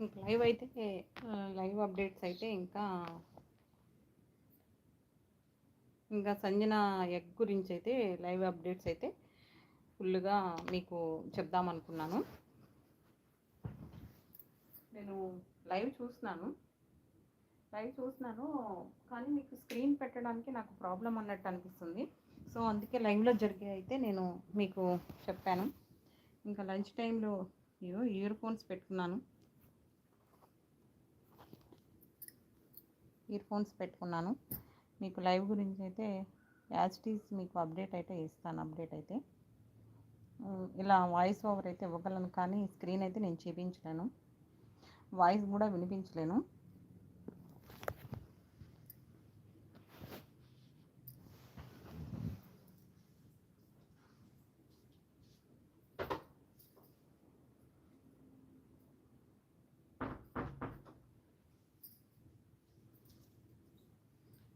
ఇంకా లైవ్ అయితే live updates అయితే ఇంకా ఇంకా సంజన ఎగ్ గురించి అయితే లైవ్ అప్డేట్స్ అయితే ఫుల్గా మీకు చెప్దామనుకున్నాను నేను లైవ్ చూస్తున్నాను. లైవ్ చూస్తున్నాను కానీ మీకు స్క్రీన్ పెట్టడానికి నాకు ప్రాబ్లం అన్నట్టు అనిపిస్తుంది. సో అందుకే లైవ్లో జరిగే అయితే నేను మీకు చెప్పాను. ఇంకా లంచ్ టైంలో ఇయర్ ఫోన్స్ పెట్టుకున్నాను. ఇయర్ ఫోన్స్ పెట్టుకున్నాను. మీకు లైవ్ గురించి అయితే యాజ్టీస్ మీకు అప్డేట్ అయితే ఇస్తాను అప్డేట్ అయితే. ఇలా వాయిస్ ఓవర్ అయితే ఇవ్వగలను కానీ స్క్రీన్ అయితే నేను చూపించలేను. వాయిస్ కూడా వినిపించలేను.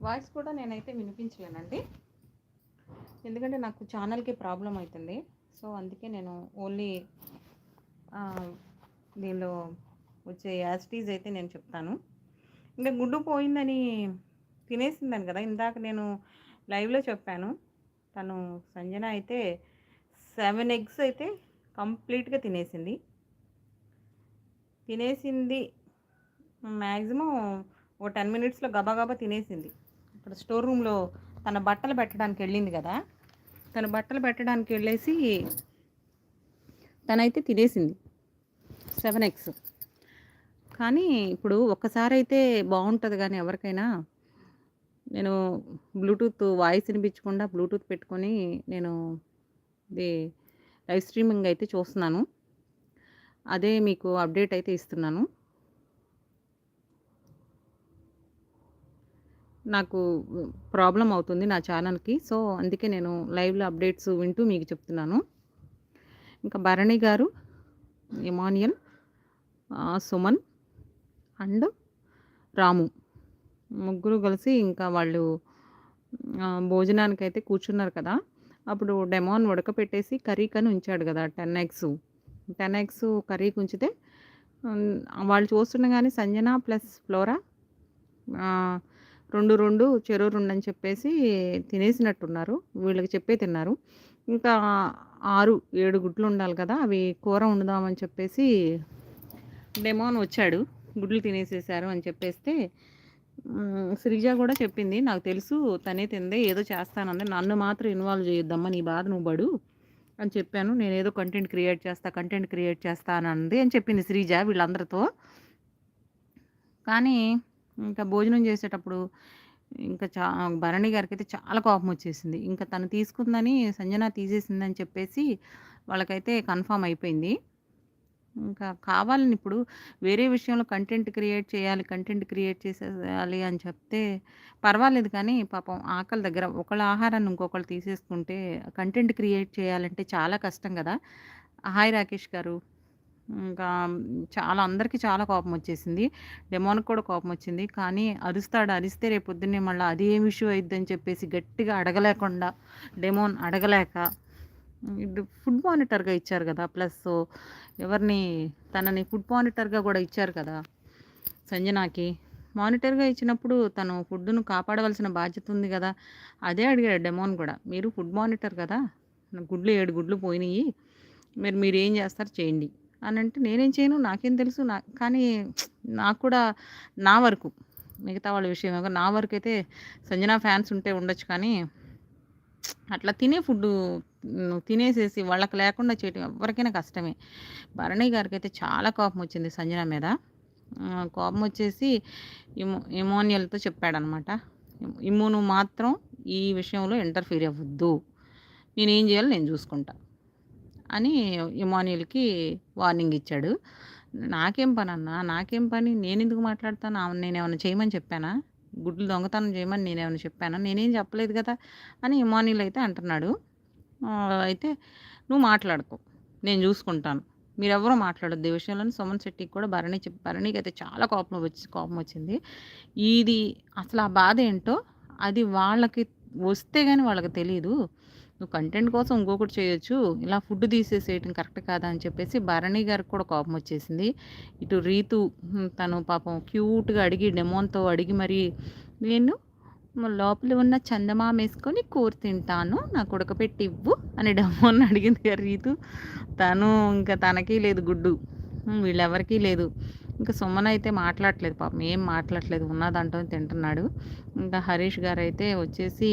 వాయిస్ కూడా నేనైతే వినిపించలేనండి. ఎందుకంటే నాకు ఛానల్కి ప్రాబ్లం అవుతుంది సో అందుకే నేను ఓన్లీ దీనిలో వచ్చే యాసిటీస్ అయితే నేను చెప్తాను. ఇంకా గుడ్డు పోయిందని తినేసిందని కదా ఇందాక నేను లైవ్లో చెప్పాను. తను సంజన అయితే సెవెన్ ఎగ్స్ అయితే కంప్లీట్గా తినేసింది. తినేసింది మ్యాక్సిమం ఓ టెన్ మినిట్స్లో గబా తినేసింది. ఇక్కడ స్టోర్ రూమ్లో తన బట్టలు పెట్టడానికి వెళ్ళింది కదా తన బట్టలు పెట్టడానికి వెళ్ళేసి తనైతే తినేసింది సెవెన్ ఎక్స్. కానీ ఇప్పుడు ఒక్కసారి అయితే బాగుంటుంది కానీ ఎవరికైనా నేను బ్లూటూత్ వాయిస్ వినిపించకుండా బ్లూటూత్ పెట్టుకొని నేను ఇది లైవ్ స్ట్రీమింగ్ అయితే చూస్తున్నాను. అదే మీకు అప్డేట్ అయితే ఇస్తున్నాను. నాకు ప్రాబ్లం అవుతుంది నా ఛానల్కి. సో అందుకే నేను లైవ్లో అప్డేట్స్ వింటూ మీకు చెప్తున్నాను. ఇంకా భరణి గారు ఇమానియల్ సుమన్ అండ్ రాము. ముగ్గురు కలిసి ఇంకా వాళ్ళు భోజనానికి భోజనానికైతే కూర్చున్నారు కదా. అప్పుడు డెమాన్ ఉడకపెట్టేసి కర్రీకని ఉంచాడు కదా టెన్ ఎగ్స్. టెన్ ఎగ్స్ కర్రీకి ఉంచితే వాళ్ళు చూస్తుండగానే సంజన ప్లస్ ఫ్లోరా రెండు రెండు చెరువు రెండు అని చెప్పేసి తినేసినట్టున్నారు. వీళ్ళకి చెప్పే తిన్నారు. ఇంకా ఆరు ఏడు గుడ్లు ఉండాలి కదా అవి కూర వండుదామని చెప్పేసి డెమోన్ వచ్చాడు. గుడ్లు తినేసేసారు అని చెప్పేస్తే శ్రీజ కూడా చెప్పింది నాకు తెలుసు తనే తిందే ఏదో చేస్తానంది నన్ను మాత్రం ఇన్వాల్వ్ చేయొద్దమ్మా నీ బాధ నువ్వు బడు అని చెప్పాను. నేను ఏదో కంటెంట్ క్రియేట్ చేస్తా కంటెంట్ క్రియేట్ చేస్తా అని అంది అని చెప్పింది శ్రీజ వీళ్ళందరితో. కానీ ఇంకా భోజనం చేసేటప్పుడు ఇంకా చా భరణి గారికి అయితే చాలా కోపం వచ్చేసింది. ఇంకా తను తీసుకుందని సంజన తీసేసిందని చెప్పేసి వాళ్ళకైతే కన్ఫామ్ అయిపోయింది. ఇంకా కావాలని ఇప్పుడు వేరే విషయంలో కంటెంట్ క్రియేట్ చేయాలి కంటెంట్ క్రియేట్ చేసేయాలి అని చెప్తే పర్వాలేదు కానీ పాపం ఆకలి దగ్గర ఒకళ్ళ ఆహారాన్ని ఇంకొకళ్ళు తీసేసుకుంటే కంటెంట్ క్రియేట్ చేయాలంటే చాలా కష్టం కదా. హాయ్ రాకేష్ గారు. ఇంకా చాలా అందరికీ చాలా కోపం వచ్చేసింది. డెమోన్కి కూడా కోపం వచ్చింది. కానీ అరుస్తాడు అరిస్తే రేపు పొద్దున్నే మళ్ళీ అది ఏం ఇష్యూ అయిద్దని చెప్పేసి గట్టిగా అడగలేకుండా డెమోన్ అడగలేక ఇది ఫుడ్ మానిటర్గా ఇచ్చారు కదా. ప్లస్ ఎవరిని తనని ఫుడ్ మానిటర్గా కూడా ఇచ్చారు కదా సంజనాకి. మానిటర్గా ఇచ్చినప్పుడు తను ఫుడ్ను కాపాడవలసిన బాధ్యత ఉంది కదా. అదే అడిగాడు డెమోన్ కూడా. మీరు ఫుడ్ మానిటర్ కదా. గుడ్లు ఏడు గుడ్లు పోయినాయి మీరు మీరు ఏం చేస్తారు చేయండి. అని అంటే నేనేం చేయను నాకేం తెలుసు నా కానీ నాకు కూడా నా వరకు మిగతా వాళ్ళ విషయం నా వరకు అయితే సంజన ఫ్యాన్స్ ఉంటే ఉండొచ్చు కానీ అట్లా తినే ఫుడ్ తినేసేసి వాళ్ళకి లేకుండా చేయటం ఎవరికైనా కష్టమే. భరణి గారికి అయితే చాలా కోపం వచ్చింది సంజన మీద. కోపం వచ్చేసి ఇమో ఇమోనియల్తో చెప్పాడనమాట. ఇమ్మును మాత్రం ఈ విషయంలో ఇంటర్ఫీర్ అవ్వద్దు. నేనేం చేయాలో నేను చూసుకుంటా. అని ఇమాన్యుల్కి వార్నింగ్ ఇచ్చాడు. నాకేం పని అన్న నాకేం పని? నేను ఎందుకు మాట్లాడతాను? ఆమె నేను ఏమైనా చేయమని చెప్పానా? గుడ్లు దొంగతనం చేయమని నేను ఏమైనా చెప్పానా? నేనేం చెప్పలేదు కదా? అని ఇమాన్యుల్ అయితే అంటున్నాడు. అయితే నువ్వు మాట్లాడుకో. నేను చూసుకుంటాను. మీరెవరూ మాట్లాడొద్దు. ఈ విషయంలో సుమన్ శెట్టికి కూడా భరణి చెప్పి భరణికి అయితే చాలా కోపం వచ్చి కోపం వచ్చింది. ఇది అసలు ఆ బాధ ఏంటో అది వాళ్ళకి వస్తే కానీ వాళ్ళకి తెలియదు నువ్వు కంటెంట్ కోసం ఇంకొకటి చేయొచ్చు ఇలా ఫుడ్ తీసేసేయటం కరెక్ట్ కాదా అని చెప్పేసి భరణి గారికి కూడా కోపం వచ్చేసింది. ఇటు రీతు తను పాపం క్యూట్గా అడిగి డెమోన్తో అడిగి మరి నేను లోపల ఉన్న చందమామ వేసుకొని కూర తింటాను నాకు ఉడకపెట్టి ఇవ్వు అని డెమోన్ అడిగింది కదా రీతు. తను ఇంకా తనకి లేదు గుడ్డు. వీళ్ళెవరికీ లేదు. ఇంకా సుమన్ అయితే మాట్లాడట్లేదు పాపం ఏం మాట్లాడలేదు ఉన్నదంటూ తింటున్నాడు. ఇంకా హరీష్ గారు అయితే వచ్చేసి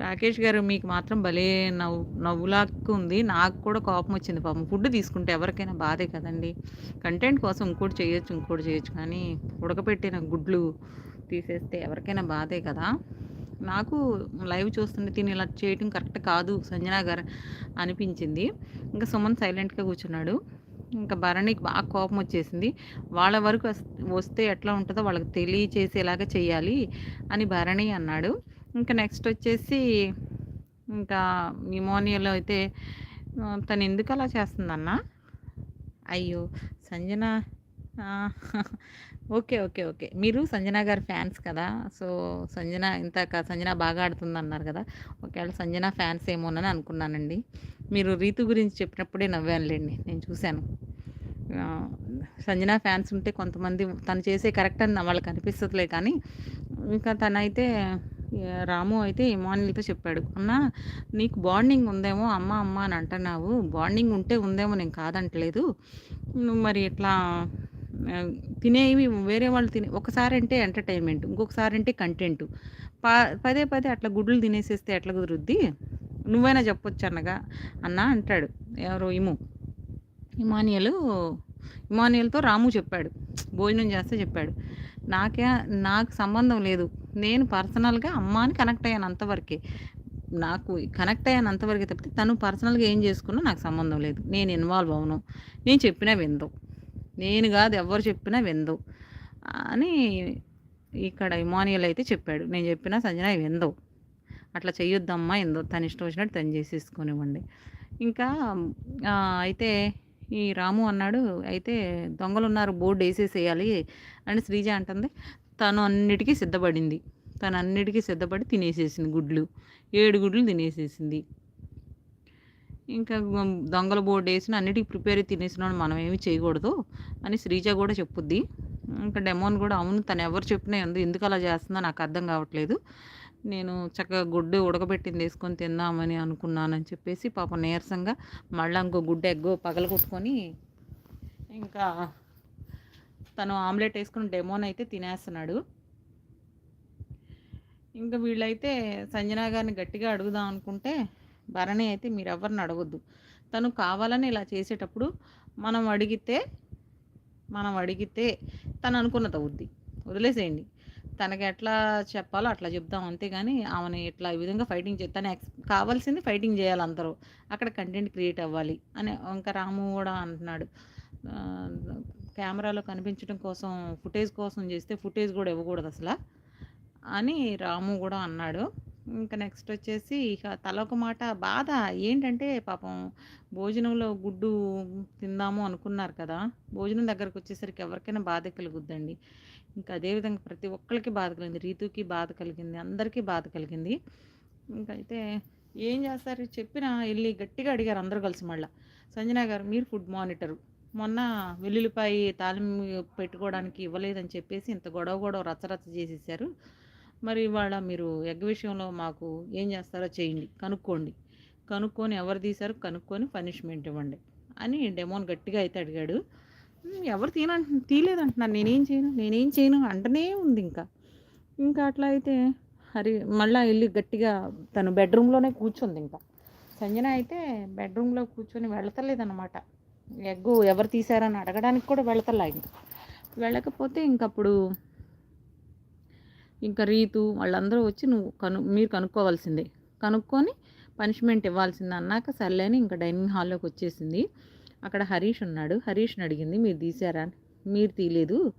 రాకేష్ గారు మీకు మాత్రం భలే నవ్వు నవ్వులాక్కు ఉంది నాకు కూడా కోపం వచ్చింది పాపం. ఫుడ్ తీసుకుంటే ఎవరికైనా బాధే కదండి. కంటెంట్ కోసం ఇంకోటి చేయొచ్చు ఇంకోటి చేయొచ్చు. కానీ ఉడకపెట్టిన గుడ్లు తీసేస్తే ఎవరికైనా బాధే కదా. నాకు లైవ్ చూస్తుంటే తిని ఇలా చేయటం కరెక్ట్ కాదు సంజనా గారు అనిపించింది. ఇంకా సుమన్ సైలెంట్గా కూర్చున్నాడు. ఇంకా భరణికి బాగా కోపం వచ్చేసింది వాళ్ళ వరకు వస్తే ఎట్లా ఉంటుందో వాళ్ళకి తెలియచేసేలాగా చేయాలి అని భరణి అన్నాడు. ఇంకా నెక్స్ట్ వచ్చేసి ఇంకా న్యూమోనియాలో అయితే తను ఎందుకు అలా చేస్తుందన్న? అయ్యో సంజన ఓకే ఓకే ఓకే. మీరు సంజన గారి ఫ్యాన్స్ కదా సో సంజన ఇంతక సంజన బాగా ఆడుతుంది అన్నారు కదా ఒకవేళ సంజన ఫ్యాన్స్ ఏమోనని అనుకున్నానండి. మీరు రీతు గురించి చెప్పినప్పుడే నవ్వానులేండి నేను చూశాను. సంజన ఫ్యాన్స్ ఉంటే కొంతమంది తను చేసే కరెక్ట్ అని వాళ్ళకి అనిపిస్తుందిలే కానీ ఇంకా తనైతే రాము అయితే ఇమానులతో చెప్పాడు. అన్న నీకు బాండింగ్ ఉందేమో అమ్మ అమ్మ అని అంటున్నావు. బాండింగ్ ఉంటే ఉందేమో నేను కాదంటలేదు. నువ్వు మరి ఇట్లా తినేవి వేరే వాళ్ళు తినే ఒకసారి అంటే ఎంటర్టైన్మెంట్ ఇంకొకసారి అంటే కంటెంట్. పా పదే పదే అట్లా గుడ్లు తినేసేస్తే ఎట్లా కుదురుద్ది? నువ్వైనా చెప్పొచ్చు అన్నగా? అన్న అంటాడు. ఎవరో ఇము. ఇమానియలు ఇమానియల్తో రాము చెప్పాడు. భోజనం చేస్తే చెప్పాడు. నాకే నాకు సంబంధం లేదు. నేను పర్సనల్గా అమ్మాని కనెక్ట్ అయ్యాను అంతవరకే నాకు కనెక్ట్ అయ్యాను అంతవరకే తప్పితే తను పర్సనల్గా ఏం చేసుకున్నా నాకు సంబంధం లేదు. నేను ఇన్వాల్వ్ అవును నేను చెప్పినా విందు నేను కాదు ఎవరు చెప్పినా విందు అని ఇక్కడ ఇమానియల్ అయితే చెప్పాడు. నేను చెప్పినా సంజన విందు అట్లా చెయ్యొద్దమ్మా ఎందో తను ఇష్టం వచ్చినట్టు తను చేసేసుకునివ్వండి. ఇంకా అయితే ఈ రాము అన్నాడు అయితే దొంగలు ఉన్నారు బోర్డు వేసేసేయాలి అని శ్రీజ అంటుంది. తను అన్నిటికీ సిద్ధపడింది. తను అన్నిటికీ సిద్ధపడి తినేసేసింది గుడ్లు. ఏడు గుడ్లు తినేసేసింది. ఇంకా దొంగల బోర్డు వేసిన అన్నిటికీ ప్రిపేర్ అయి తినేసిన మనం ఏమి చేయకూడదు అని శ్రీజ కూడా చెప్పుద్ది. ఇంకా డెమోన్ కూడా అవును తను ఎవరు చెప్పినా ఎందు ఎందుకు అలా చేస్తుందో నాకు అర్థం కావట్లేదు. నేను చక్కగా గుడ్డు ఉడకబెట్టింది వేసుకొని తిందామని అనుకున్నానని చెప్పేసి పాపం నీరసంగా మళ్ళీ ఇంకో గుడ్డ ఎగ్గో పగలగొట్టుకొని ఇంకా తను ఆమ్లెట్ వేసుకుని డెమోన్ అయితే తినేస్తున్నాడు. ఇంకా వీళ్ళైతే సంజన గారిని గట్టిగా అడుగుదాం అనుకుంటే భరణి అయితే మీరు ఎవరిని అడగొద్దు. తను కావాలని ఇలా చేసేటప్పుడు మనం అడిగితే మనం అడిగితే తను అనుకున్నది అవుద్ది వదిలేసేయండి. తనకి ఎట్లా చెప్పాలో అట్లా చెప్దాం అంతేగాని ఆమెను ఇట్లా ఈ విధంగా ఫైటింగ్ చే తను ఎక్స్ కావాల్సింది ఫైటింగ్ చేయాలి అందరూ. అక్కడ కంటెంట్ క్రియేట్ అవ్వాలి అని ఇంకా రాము కూడా అంటున్నాడు. కెమెరాలో కనిపించడం కోసం ఫుటేజ్ కోసం చేస్తే ఫుటేజ్ కూడా ఇవ్వకూడదు అసలు అని రాము కూడా అన్నాడు. ఇంకా నెక్స్ట్ వచ్చేసి ఇక తలొక మాట బాధ ఏంటంటే పాపం భోజనంలో గుడ్డు తిందాము అనుకున్నారు కదా భోజనం దగ్గరకు వచ్చేసరికి ఎవరికైనా బాధ కలుగుద్దండి. ఇంకా అదేవిధంగా ప్రతి ఒక్కరికి బాధ కలిగింది రీతుకి బాధ కలిగింది అందరికీ బాధ కలిగింది. ఇంకైతే అయితే ఏం చేస్తారు? చెప్పినా వెళ్ళి గట్టిగా అడిగారు అందరూ కలిసి మళ్ళీ. సంజన గారు మీరు ఫుడ్ మానిటరు. మొన్న వెల్లుల్లిపాయ తాలిం పెట్టుకోవడానికి ఇవ్వలేదని చెప్పేసి ఇంత గొడవ గొడవ రచ్చరచ్చ చేసేసారు. మరి ఇవాళ మీరు ఎగ్ విషయంలో మాకు ఏం చేస్తారో చేయండి కనుక్కోండి. కనుక్కొని ఎవరు తీశారు కనుక్కొని పనిష్మెంట్ ఇవ్వండి అని డెమోన్ గట్టిగా అయితే అడిగాడు. ఎవరు తీనంట తీలేదంటున్నాను నేనేం చేయను నేనేం చేయను అంటనే ఉంది ఇంకా. ఇంకా అట్లా అయితే హరి మళ్ళీ వెళ్ళి గట్టిగా తను బెడ్రూమ్లోనే కూర్చుంది ఇంకా. సంజన అయితే బెడ్రూమ్లో కూర్చొని వెళతలేదన్నమాట ఎగ్గు ఎవరు తీశారని అడగడానికి కూడా వెళతలా ఇంకా. వెళ్ళకపోతే ఇంకప్పుడు ఇంకా రీతు వాళ్ళందరూ వచ్చి నువ్వు కను మీరు కనుక్కోవాల్సిందే. కనుక్కొని పనిష్మెంట్ ఇవ్వాల్సింది అన్నాక సర్లేని ఇంకా డైనింగ్ హాల్లోకి వచ్చేసింది. అక్కడ హరీష్ ఉన్నాడు. హరీష్ని అడిగింది మీరు తీసారా అని. మీరు తీయలేదు?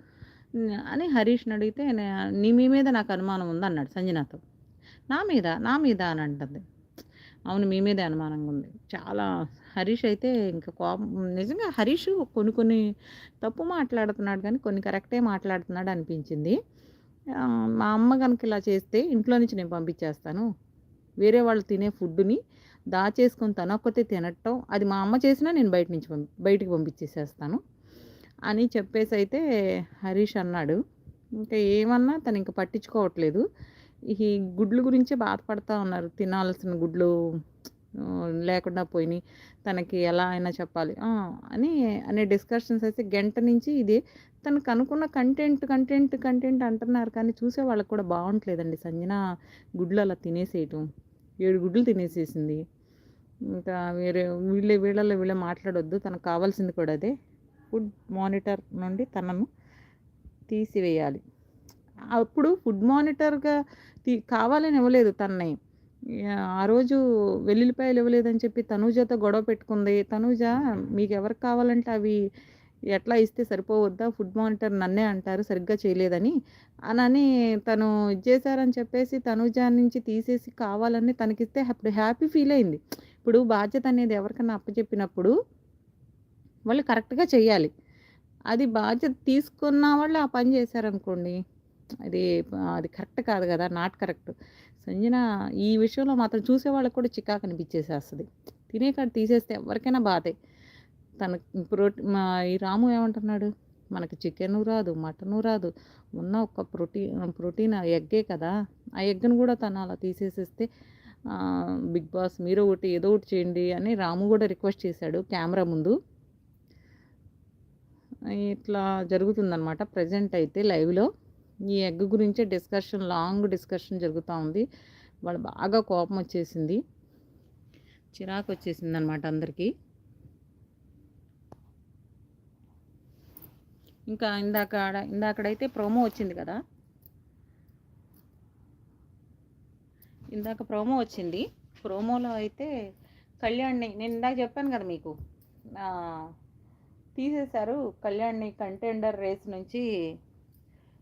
అని హరీష్ని అడిగితే నీ మీ మీద నాకు అనుమానం ఉంది అన్నాడు సంజనాతో. నా మీద? నా మీద? అని అంటుంది. అవును మీ మీదే అనుమానంగా ఉంది. చాలా హరీష్ అయితే ఇంకా కోపం నిజంగా హరీష్ కొన్ని కొన్ని తప్పు మాట్లాడుతున్నాడు కానీ కొన్ని కరెక్టే మాట్లాడుతున్నాడు అనిపించింది మా అమ్మ కనుక ఇలా చేస్తే ఇంట్లో నుంచి నేను పంపించేస్తాను. వేరే వాళ్ళు తినే ఫుడ్‌ని దాచేసుకొని తనొక్కతే తినటం అది మా అమ్మ చేసినా నేను బయట నుంచి పంపి బయటికి పంపించేసేస్తాను. అని చెప్పేసి అయితే హరీష్ అన్నాడు. ఇంకా ఏమన్నా తను ఇంకా పట్టించుకోవట్లేదు. ఈ గుడ్లు గురించే బాధపడతా ఉన్నారు. తినాల్సిన గుడ్లు లేకుండా పోయినాయి తనకి ఎలా అయినా చెప్పాలి. అని అనే డిస్కషన్స్ అయితే గంట నుంచి ఇదే తనకు అనుకున్న కంటెంట్, కంటెంట్, కంటెంట్ అంటున్నారు కానీ చూసే వాళ్ళకి కూడా బాగుంటలేదండి సంజన గుడ్లు అలా తినేసేయటం. ఏడు గుడ్లు తినేసేసింది. ఇంకా వేరే వీళ్ళే వీళ్ళలో వీళ్ళే మాట్లాడొద్దు. తనకు కావాల్సింది కూడా అదే. ఫుడ్ మానిటర్ నుండి తనను తీసివేయాలి. అప్పుడు ఫుడ్ మానిటర్‌గా తీ కావాలని ఇవ్వలేదు తనని. ఆ రోజు వెల్లుల్లిపాయలు ఇవ్వలేదని చెప్పి తనూజతో గొడవ పెట్టుకుంది. తనూజ మీకెవరికి కావాలంటే అవి ఎట్లా ఇస్తే సరిపోవద్దా? ఫుడ్ మానిటర్ నన్నే అంటారు సరిగ్గా చేయలేదని. అనని తను ఇది చేశారని చెప్పేసి తనూజ నుంచి తీసేసి కావాలని తనకిస్తే అప్పుడు హ్యాపీ ఫీల్ అయింది. ఇప్పుడు బాధ్యత అనేది ఎవరికైనా అప్పచెప్పినప్పుడు వాళ్ళు కరెక్ట్‌గా చేయాలి అది బాధ్యత తీసుకున్న వాళ్ళు ఆ పని చేశారనుకోండి. అది అది కరెక్ట్ కాదు కదా నాట్ కరెక్ట్. సంజన ఈ విషయంలో మాత్రం చూసేవాళ్ళకి కూడా చికాకు కనిపించేసేస్తుంది తినే కాడ తీసేస్తే ఎవరికైనా బాధే. తనకి ప్రోటీ మా ఈ రాము ఏమంటున్నాడు? మనకి చికెను రాదు, మటను రాదు. ఉన్న ఒక ప్రోటీన్ ప్రోటీన్ ఆ ఎగ్గే కదా! ఆ ఎగ్ను కూడా తను అలా తీసేసేస్తే బిగ్ బాస్ మీరు ఒకటి ఏదో ఒకటి చేయండి అని రాము కూడా రిక్వెస్ట్ చేశాడు కెమెరా ముందు. ఇట్లా జరుగుతుందనమాట ప్రజెంట్ అయితే లైవ్‌లో. ఈ ఎగ్ గురించే డిస్కషన్ లాంగ్ డిస్కషన్ జరుగుతూ ఉంది. వాళ్ళు బాగా కోపం వచ్చేసింది. చిరాకు వచ్చేసింది అనమాట అందరికీ ఇంకా ఇందాకాడ ఇందాకడైతే ప్రోమో వచ్చింది కదా! ఇందాక ప్రోమో వచ్చింది. ప్రోమోలో అయితే కళ్యాణ్‌ని నేను ఇందాక చెప్పాను కదా మీకు. తీసేశారు కళ్యాణ్‌ని కంటెండర్ రేస్ నుంచి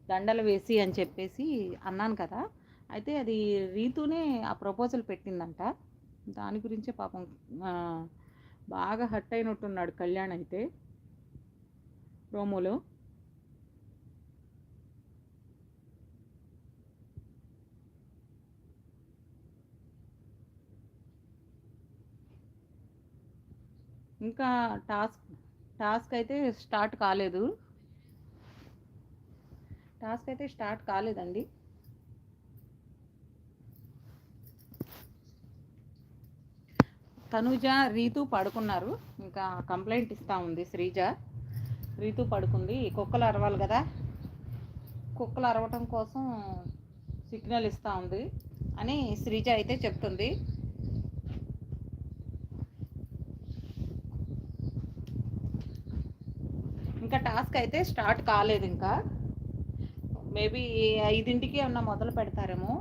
దండలు వేసి అని చెప్పేసి అన్నాను కదా! అయితే అది రీతూనే ఆ ప్రపోజల్ పెట్టిందంట. దాని గురించే పాపం బాగా హర్ట్ అయినట్టున్నాడు కళ్యాణ్ అయితే. ప్రోమోలో. ఇంకా టాస్క్ టాస్క్ అయితే స్టార్ట్ కాలేదు. టాస్క్ అయితే స్టార్ట్ కాలేదండి. తనుజ రీతు పడుకున్నారు. ఇంకా కంప్లైంట్ ఇస్తా ఉంది శ్రీజ. రీతు పడుకుంది. కుక్కలు అరవాలి కదా కుక్కలు అరవటం కోసం సిగ్నల్ ఇస్తూ ఉంది అని శ్రీజ అయితే చెప్తుంది. ఇంకా టాస్క్ అయితే స్టార్ట్ కాలేదు ఇంకా మేబీ ఐదింటికి ఏమన్నా మొదలు పెడతారేమో.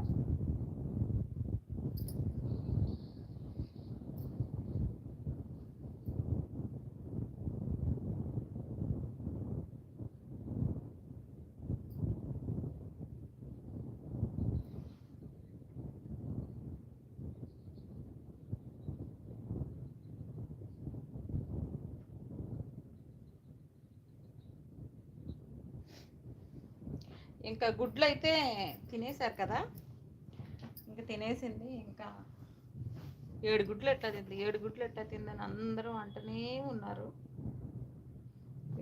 ఇంకా గుడ్లయితే తినేసారు కదా! ఇంక తినేసింది. ఇంకా 7 గుడ్లు ఎట్లా తింది? 7 గుడ్లు ఎట్లా తిందని అందరూ అంటూనే ఉన్నారు.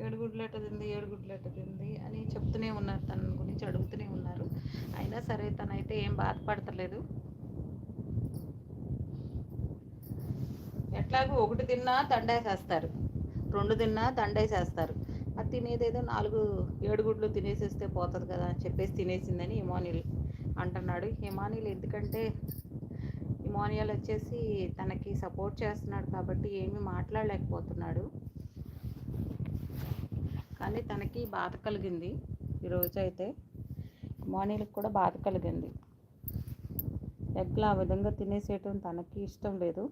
7 గుడ్లు ఎట్ట తింది? 7 గుడ్లు ఎట్ట తింది? అని చెప్తూనే ఉన్నారు. తన గురించి అడుగుతూనే ఉన్నారు. అయినా సరే తనైతే ఏం బాధపడతలేదు. ఎట్లాగో ఒకటి తిన్నా దండేసేస్తారు. 2 తిన్నా దండేసేస్తారు. అది తినేదేదో 4 7 గుడ్లు తినేసేస్తే పోతుంది కదా! అని చెప్పేసి తినేసిందని హిమానియల్ అంటున్నాడు. హిమానియల్ ఎందుకంటే హిమానియల్ వచ్చేసి తనకి సపోర్ట్ చేస్తున్నాడు కాబట్టి ఏమీ మాట్లాడలేకపోతున్నాడు. కానీ తనకి బాధ కలిగింది ఈరోజు అయితే ఇమాన్యుల్‌కి కూడా బాధ కలిగింది. ఎగ్‌లు ఆ విధంగా తినేసేయటం తనకి ఇష్టం లేదు.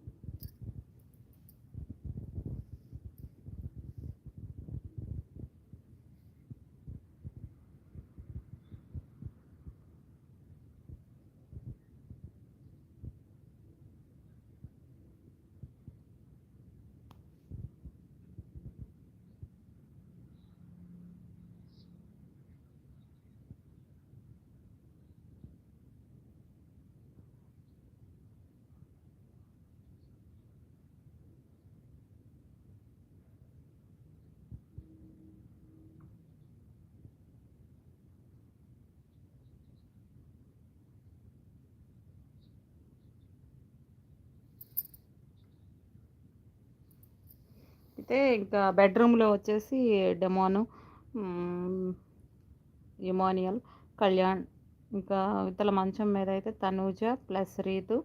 అయితే ఇంకా బెడ్రూమ్లో వచ్చేసి డెమోను ఇమానియల్ కళ్యాణ్ ఇంకా ఇతల మంచం మీద అయితే తనూజ ప్లస్ రీతు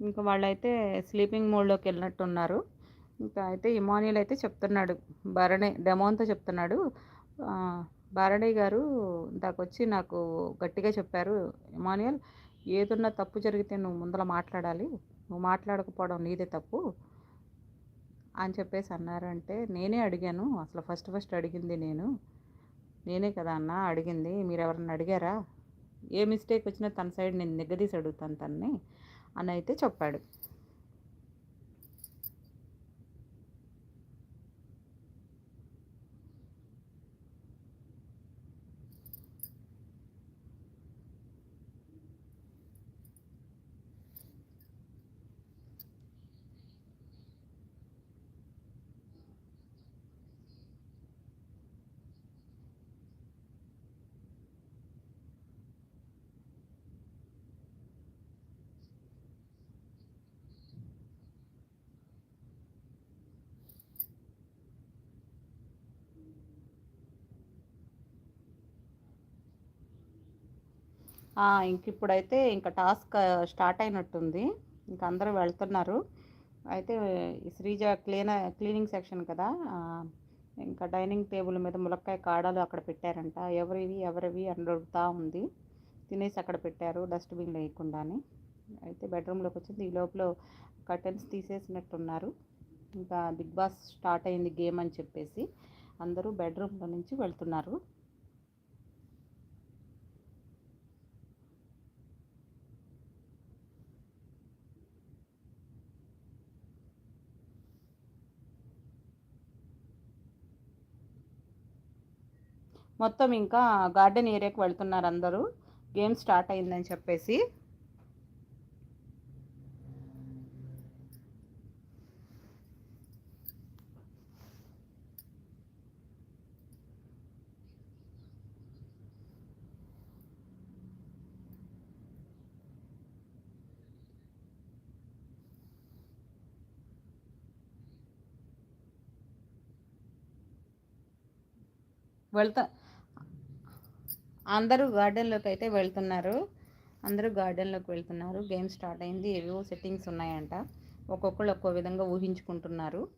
ఇంకా వాళ్ళైతే స్లీపింగ్ మోడ్లోకి వెళ్ళినట్టున్నారు. ఇంకా అయితే ఇమానియల్ అయితే చెప్తున్నాడు భరణి డెమోన్తో చెప్తున్నాడు. భారణి గారు ఇందాకొచ్చి నాకు గట్టిగా చెప్పారు ఇమానియల్ ఏదున్నా తప్పు జరిగితే నువ్వు ముందర మాట్లాడాలి నువ్వు మాట్లాడకపోవడం నీదే తప్పు. అని చెప్పేసి అన్నారు అంటే నేనే అడిగాను. అసలు ఫస్ట్ ఫస్ట్ అడిగింది నేను. నేనే కదా అన్న అడిగింది. మీరు ఎవరన్నా అడిగారా? ఏ మిస్టేక్ వచ్చినా తన సైడ్ నేను నిగ్గదీసి అడుగుతాను తన్ని అని అయితే చెప్పాడు. ఇంక ఇప్పుడైతే ఇంకా టాస్క్ స్టార్ట్ అయినట్టుంది. ఇంక అందరూ వెళ్తున్నారు. అయితే శ్రీజ క్లీన క్లీనింగ్ సెక్షన్ కదా ఇంకా డైనింగ్ టేబుల్ మీద ములక్కాయ కాడలు అక్కడ పెట్టారంట. ఎవరివి ఎవరివి అని అడుగుతూ ఉంది. తినేసి అక్కడ పెట్టారు డస్ట్బిన్ లేకుండానే. అయితే బెడ్రూమ్లోకి వచ్చింది. ఈ లోపల కర్టెన్స్ తీసేసినట్టున్నారు. ఇంకా బిగ్ బాస్ స్టార్ట్ అయింది గేమ్ అని చెప్పేసి అందరూ బెడ్రూమ్లో నుంచి వెళ్తున్నారు. మొత్తం ఇంకా గార్డెన్ ఏరియాకి వెళ్తున్నారు అందరూ. గేమ్ స్టార్ట్ అయిందని చెప్పేసి. వెళ్తా అందరూ గార్డెన్లోకి అయితే వెళ్తున్నారు. అందరూ గార్డెన్లోకి వెళ్తున్నారు. గేమ్ స్టార్ట్ అయింది. ఏవో సెట్టింగ్స్ ఉన్నాయంట. ఒక్కొక్కళ్ళు ఒక్కో విధంగా ఊహించుకుంటున్నారు.